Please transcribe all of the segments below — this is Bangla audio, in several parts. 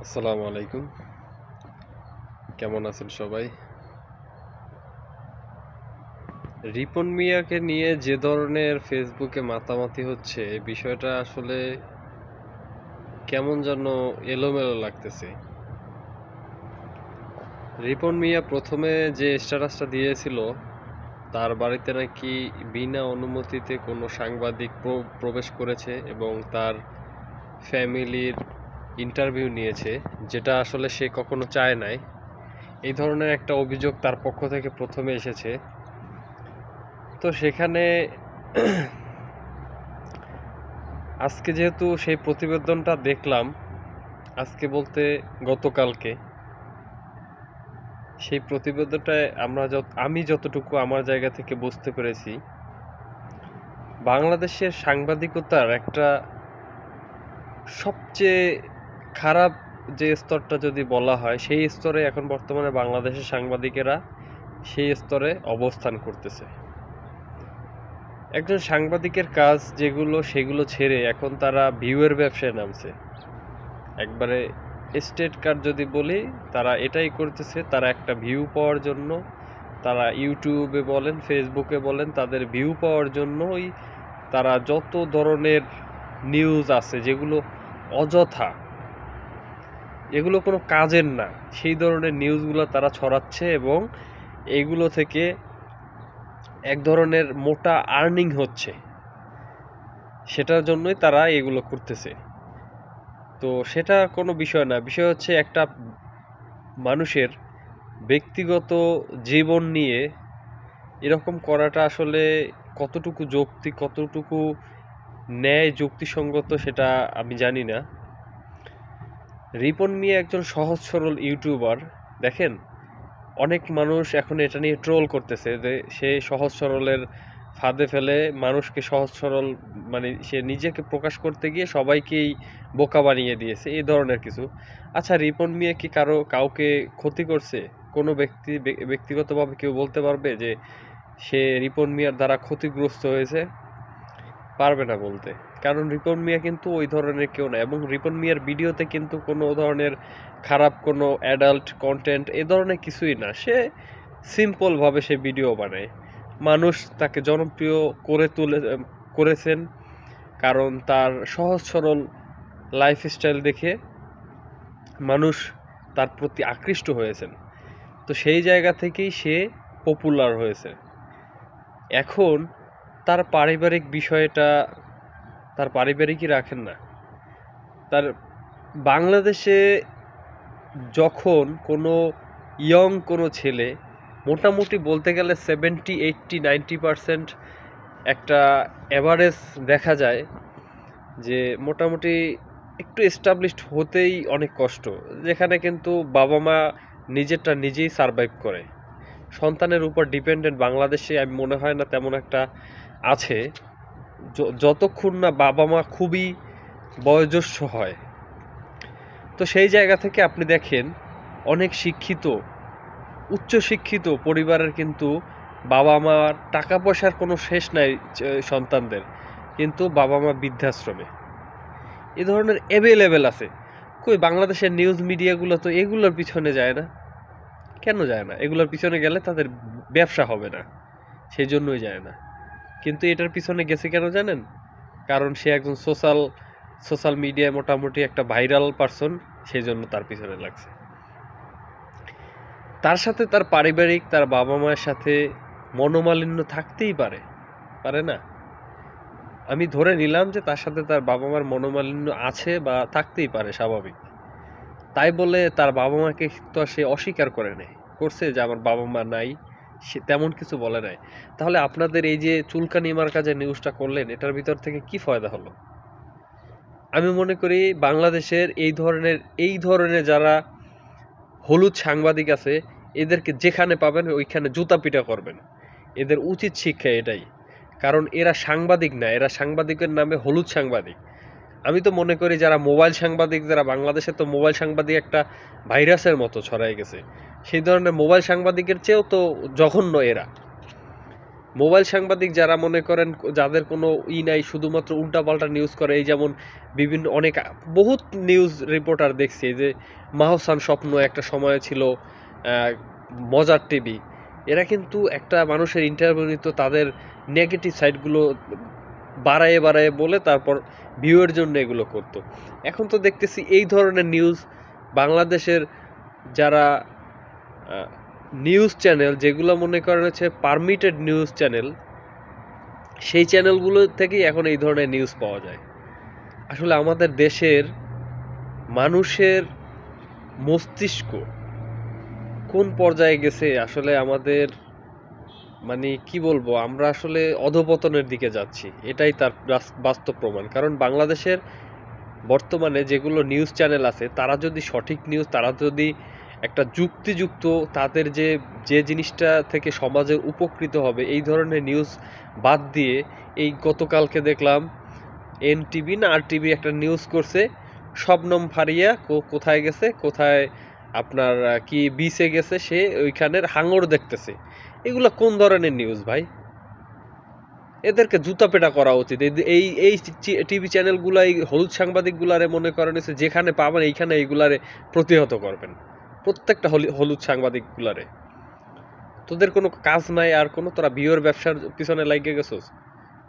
আসসালামু আলাইকুম। কেমন আছেন সবাই? রিপন মিয়াকে নিয়ে যে ধরনের ফেসবুকে মাতামাতি হচ্ছে বিষয়টা আসলে কেমন যেন এলোমেলো লাগতেছে। রিপন মিয়া প্রথমে যে স্ট্যাটাসটা দিয়েছিল, তার বাড়িতে নাকি বিনা অনুমতিতে কোনো সাংবাদিক প্র- প্রবেশ করেছে এবং তার ফ্যামিলির ইন্টারভিউ নিয়েছে, যেটা আসলে সে কখনো চায় নাই। এই ধরনের একটা অভিযোগ তার পক্ষ থেকে প্রথমে এসেছে। তো সেখানে আজকে যেহেতু সেই প্রতিবেদনটা দেখলাম, আজকে বলতে গতকালকে, সেই প্রতিবেদনটায় আমরা যত, আমি যতটুকু আমার জায়গা থেকে বুঝতে পেরেছি, বাংলাদেশের সাংবাদিকতার একটা সবচেয়ে খারাপ যে স্তরটা যদি বলা হয়, সেই স্তরে এখন বর্তমানে বাংলাদেশের সাংবাদিকেরা সেই স্তরে অবস্থান করতেছে। একজন সাংবাদিকের কাজ যেগুলো, সেগুলো ছেড়ে এখন তারা ভিউয়ের ব্যবসায় নামছে। একবারে স্টেট কার্ড যদি বলি, তারা এটাই করতেছে, তারা একটা ভিউ পাওয়ার জন্য, তারা ইউটিউবে বলেন, ফেসবুকে বলেন, তাদের ভিউ পাওয়ার জন্যই তারা যত ধরনের নিউজ আছে, যেগুলো অযথা এগুলো কোনো কাজের না। সেই ধরনের নিউজগুলো তারা ছড়াচ্ছে এবং এগুলো থেকে এক ধরনের মোটা আর্নিং হচ্ছে। সেটার জন্যই তারা এগুলো করতেছে। তো সেটা কোনো বিষয় না। বিষয় হচ্ছে একটা মানুষের ব্যক্তিগত জীবন নিয়ে এরকম করাটা আসলে কতটুকু যৌক্তিক, কতটুকু ন্যায়, যুক্তিসঙ্গত সেটা আমি জানি না। রিপন মিয়া একজন সহজ সরল ইউটিউবার, দেখেন? অনেক মানুষ এখন এটা নিয়ে ট্রোল করতেছে যে সে সহজ সরলের ফাঁদে ফেলে মানুষকে সহজ সরল মানে সে নিজেকে প্রকাশ করতে গিয়ে সবাইকেই বোকা বানিয়ে দিয়েছে, এই ধরনের কিছু। আচ্ছা রিপন মিয়া কি কারও কাউকে ক্ষতি করছে? কোনো ব্যক্তি, ব্যক্তিগতভাবে কেউ বলতে পারবে যে সে রিপন মিয়ার দ্বারা ক্ষতিগ্রস্ত হয়েছে? পারবে না বলতে। কারণ রিপন মিয়া কিন্তু ওই ধরনের কেউ না। এবং রিপন মিয়ার ভিডিওতে কিন্তু কোনো ধরনের খারাপ কোনো অ্যাডাল্ট কন্টেন্ট এ ধরনের কিছুই না। সে সিম্পলভাবে সে ভিডিও বানায়। মানুষ তাকে জনপ্রিয় করে তুলে, করেছেন কারণ তার সহজ সরল লাইফস্টাইল দেখে মানুষ তার প্রতি আকৃষ্ট হয়েছেন। তো সেই জায়গা থেকেই সে পপুলার হয়েছে। এখন তার পারিবারিক বিষয়টা তার পারিবারিকই রাখেন না। তার বাংলাদেশে যখন কোনো ইয়ং কোনো ছেলে, মোটামুটি বলতে গেলে সেভেন্টি এইট্টি নাইনটি পারসেন্ট একটা অ্যাভারেজ দেখা যায় যে মোটামুটি একটু এস্টাবলিশড হতেই অনেক কষ্ট, যেখানে কিন্তু বাবা মা নিজেরটা নিজেই সারভাইভ করে। সন্তানের উপর ডিপেন্ডেন্ট বাংলাদেশে আমি মনে হয় না তেমন একটা আছে। যতক্ষণ না বাবা মা খুবই বয়োজ্যেষ্ঠ হয়, তো সেই জায়গা থেকে আপনি দেখেন অনেক শিক্ষিত, উচ্চ শিক্ষিত পরিবারের কিন্তু বাবা মার টাকা পয়সার কোনো শেষ নাই সন্তানদের। কিন্তু বাবা মা বৃদ্ধাশ্রমে। এ ধরনের অ্যাভেলেবেল আছে। কই বাংলাদেশের নিউজ মিডিয়াগুলো তো এগুলোর পিছনে যায় না। কেন যায় না? এগুলোর পিছনে গেলে তাদের ব্যবসা হবে না। সেই জন্যই যায় না। কিন্তু এটার পিছনে গেছে কেন জানেন? কারণ সে একজন সোশ্যাল সোশ্যাল মিডিয়ায় মোটামুটি একটা ভাইরাল পারসন সেই জন্য তার পিছনে লাগছে। তার সাথে তার পারিবারিক, তার বাবা মায়ের সাথে মনোমালিন্য থাকতেই পারে পারে না? আমি ধরে নিলাম যে তার সাথে তার বাবা মার মনোমালিন্য আছে বা থাকতেই পারে স্বাভাবিক। তাই বলে তার বাবা মাকে তো সে অস্বীকার করে নেই করছে যে আমার বাবা মা নাই সে তেমন কিছু বলে নাই। তাহলে আপনাদের এই যে চুলকানি মার কাজে নিউজটা করলেন, এটার ভিতর থেকে কি ফায়দা হলো? আমি মনে করি বাংলাদেশের এই ধরনের এই ধরনের যারা হলুদ সাংবাদিক আছে, এদেরকে যেখানে পাবেন, ওইখানে জুতা পিটা করবেন। এদের উচিত শিক্ষা এটাই। কারণ এরা সাংবাদিক না, এরা সাংবাদিকের নামে হলুদ সাংবাদিক। আমি তো মনে করি যারা মোবাইল সাংবাদিক, যারা বাংলাদেশে তো মোবাইল সাংবাদিক একটা ভাইরাসের মতো ছড়াই গেছে। সেই ধরনের মোবাইল সাংবাদিকের চেয়েও তো জঘন্য এরা। মোবাইল সাংবাদিক যারা মনে করেন, যাদের কোনো ই নাই, শুধুমাত্র উল্টাপাল্টা নিউজ করে, এই যেমন বিভিন্ন অনেক, বহুত নিউজ রিপোর্টার দেখছি যে মাহসান স্বপ্ন একটা সময় ছিল মজার টিভি এরা কিন্তু একটা মানুষের ইন্টারভিউ নিত তাদের নেগেটিভ সাইডগুলো বাড়ায়ে বাড়ায়ে বলে, তারপর ভিউয়ের জন্য এগুলো করতো। এখন তো দেখতেছি এই ধরনের নিউজ বাংলাদেশের যারা নিউজ চ্যানেল, যেগুলো মনে করেন হচ্ছে পারমিটেড নিউজ চ্যানেল সেই চ্যানেলগুলো থেকেই এখন এই ধরনের নিউজ পাওয়া যায়। আসলে আমাদের দেশের মানুষের মস্তিষ্ক কোন পর্যায়ে গেছে? আসলে আমাদের মানে কি বলব, আমরা আসলে অধপতনের দিকে যাচ্ছি। এটাই তার বাস্তব প্রমাণ। কারণ বাংলাদেশের বর্তমানে যেগুলো নিউজ চ্যানেল আছে, তারা যদি সঠিক নিউজ তারা যদি একটা যুক্তিযুক্ত তাদের যে যে জিনিসটা থেকে সমাজের উপকৃত হবে, এই ধরনের নিউজ বাদ দিয়ে এই গতকালকে দেখলাম এন টিভি না আর টিভি একটা নিউজ করছে, শবনম ফারিয়া কোথায় গেছে? কোথায় আপনার কি বিচে গেছে? সে ওইখানের হাঙর দেখতেছে। এগুলো কোন ধরনের নিউজ ভাই? এদেরকে জুতা পেটা করা উচিত। এই এই টিভি চ্যানেলগুলো এই হলুদ সাংবাদিকগুলারে মনে করেন যেখানে পাবেন, এইখানে এইগুলারে প্রতিহত করবেন। প্রত্যেকটা হলি- হলুদ সাংবাদিকগুলারে তোদের কোনো কাজ নাই আর কোনো, তোরা বিয়ের ব্যবসার পিছনে লাগিয়ে গেছোস।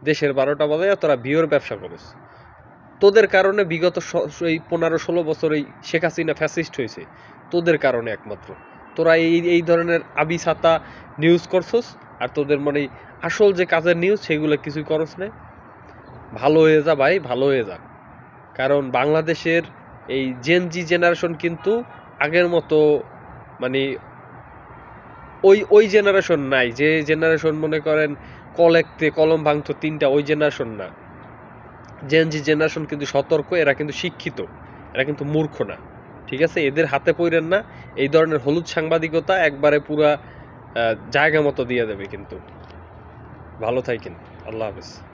দেশের বারোটা বাজে, তোরা বিয়ের ব্যবসা করিস। তোদের কারণে বিগত এই পনেরো ষোলো বছর এই শেখ হাসিনা ফ্যাসিস্ট হয়েছে। তোদের কারণে একমাত্র। তোরা এই এই ধরনের আবি ছাতা নিউজ করছস আর তোদের মানে আসল যে কাজের নিউজ সেগুলো কিছুই করস না ভালো হয়ে যা ভাই, ভালো হয়ে যা। কারণ বাংলাদেশের এই জেন জি জেনারেশন কিন্তু আগের মতো মানে ওই ওই জেনারেশন নাই। যে জেনারেশন মনে করেন কলেকতে কলম ভাঙতো তিনটা, ওই জেনারেশন না। জেন জি জেনারেশন কিন্তু সতর্ক, এরা কিন্তু শিক্ষিত। এরা কিন্তু মূর্খ না। ঠিক আছে? এদের হাতে পড়েন না। এই ধরনের হলুদ সাংবাদিকতা একবারে পুরা জায়গা মতো দিয়ে দেবে কিন্তু। ভালো থাকেন। আল্লাহ হাফেজ।